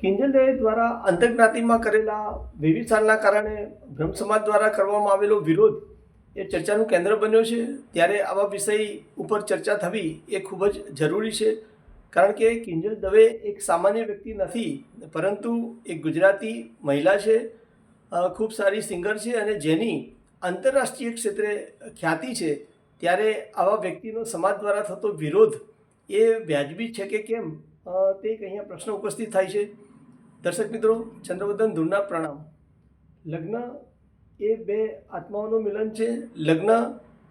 કિંજલ દવે દ્વારા અંતર્જ્ઞાતિમાં કરેલા વિવિચારના કારણે બ્રહ્મ સમાજ દ્વારા કરવામાં આવેલો વિરોધ એ ચર્ચાનું કેન્દ્ર બન્યો છે. ત્યારે આવા વિષય ઉપર ચર્ચા થવી એ ખૂબ જ જરૂરી છે. કારણ કે કિંજલ દવે એક સામાન્ય વ્યક્તિ નથી, પરંતુ એક ગુજરાતી મહિલા છે. ખૂબ સારી સિંગર છે અને જેની આંતરરાષ્ટ્રીય ક્ષેત્રે ખ્યાતિ છે. ત્યારે આવા વ્યક્તિનો સમાજ દ્વારા થતો વિરોધ એ વ્યાજબી છે કે કેમ? તે એક અહીંયા પ્રશ્ન ઉપસ્થિત થાય છે. દર્શક મિત્રો ચંદ્રવર્ધન ધૂળના પ્રણામ. લગ્ન એ બે આત્માઓનું મિલન છે. લગ્ન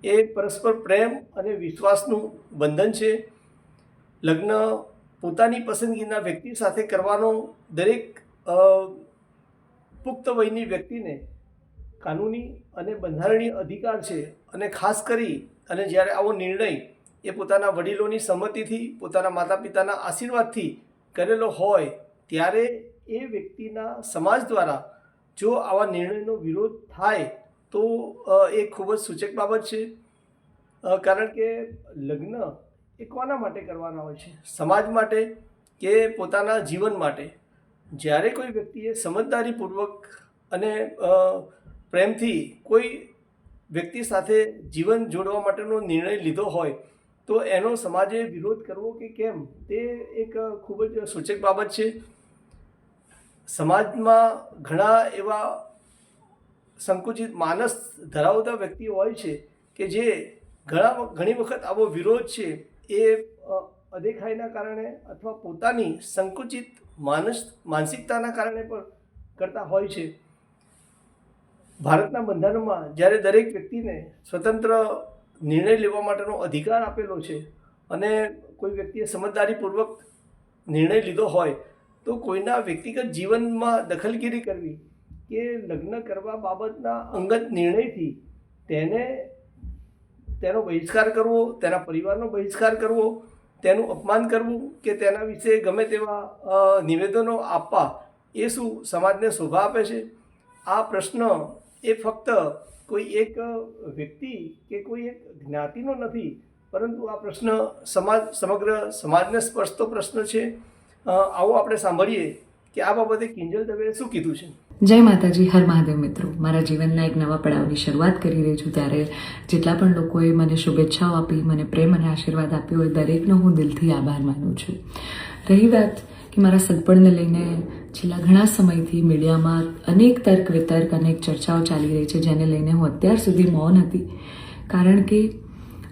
એ પરસ્પર પ્રેમ અને વિશ્વાસનું બંધન છે. લગ્ન પોતાની પસંદગીના વ્યક્તિ સાથે કરવાનો દરેક પુખ્ત વયની વ્યક્તિને કાનૂની અને બંધારણીય અધિકાર છે અને ખાસ કરી અને જ્યારે આવો નિર્ણય એ પોતાના વડીલોની સંમતિથી, પોતાના માતા પિતાના આશીર્વાદથી કરેલો હોય, ત્યારે એ વ્યક્તિના સમાજ દ્વારા જો આવા નિર્ણયનો વિરોધ થાય તો એ ખૂબ જ સૂચક બાબત છે. કારણ કે લગ્ન એ કોના માટે કરવાના હોય છે? સમાજ માટે કે પોતાના જીવન માટે? જ્યારે કોઈ વ્યક્તિએ સમજદારીપૂર્વક અને પ્રેમથી કોઈ વ્યક્તિ સાથે જીવન જોડવા માટેનો નિર્ણય લીધો હોય, તો એનો સમાજે વિરોધ કરવો કે કેમ? તે એક ખૂબ જ સૂચક બાબત છે. સમાજમાં ઘણા એવા સંકુચિત માનસ ધરાવતા વ્યક્તિઓ હોય છે કે જે ઘણા ઘણી વખત આવો વિરોધ છે એ અદેખાઈના કારણે અથવા પોતાની સંકુચિત માનસ, માનસિકતાના કારણે પણ કરતા હોય છે. ભારતના બંધારણમાં જ્યારે દરેક વ્યક્તિને સ્વતંત્ર નિર્ણય લેવા માટેનો અધિકાર આપેલો છે અને કોઈ વ્યક્તિએ સમજદારીપૂર્વક નિર્ણય લીધો હોય તો કોઈના વ્યક્તિગત જીવનમાં દખલગીરી કરવી કે લગ્ન કરવા બાબતના અંગત નિર્ણયથી તેને તેનો બહિષ્કાર કરવો, તેના પરિવારનો બહિષ્કાર કરવો, તેનું અપમાન કરવું કે તેના વિશે ગમે તેવા નિવેદનો આપવા, એ શું સમાજને શોભા આપે છે? આ પ્રશ્ન એ ફક્ત કોઈ એક વ્યક્તિ કે કોઈ એક જ્ઞાતિનો નથી, પરંતુ આ પ્રશ્ન સમાજ, સમગ્ર સમાજને સ્પર્શતો પ્રશ્ન છે. આવો આપણે સાંભળીએ કે આ બાબતે કિંજલ દવેએ શું કીધું છે? જય માતાજી, હર મહાદેવ મિત્રો. મારા જીવનના એક નવા પડાવની શરૂઆત કરી રહી છું. ત્યારે જેટલા પણ લોકોએ મને શુભેચ્છાઓ આપી, મને પ્રેમ અને આશીર્વાદ આપ્યો હોય, દરેકનો હું દિલથી આભાર માનું છું. રહી વાત કે મારા સગપણને લઈને છેલ્લા ઘણા સમયથી મીડિયામાં અનેક તર્ક વિતર્ક અનેક ચર્ચાઓ ચાલી રહી છે, જેને લઈને હું અત્યાર સુધી મૌન હતી. કારણ કે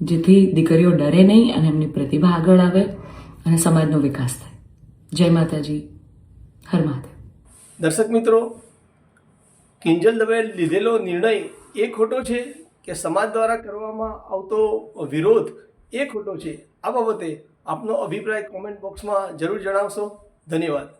જેથી દીકરીઓ ડરે નહીં અને એમની પ્રતિભા આગળ આવે અને સમાજનો વિકાસ થાય. જય માતાજી. હર મહાદેવ. દર્શક મિત્રો, કિંજલ દવે લીધેલો નિર્ણય એ ખોટો છે કે સમાજ દ્વારા કરવામાં આવતો વિરોધ એ ખોટો છે? આ બાબતે આપનો અભિપ્રાય કોમેન્ટ બોક્સમાં જરૂર જણાવશો. ધન્યવાદ.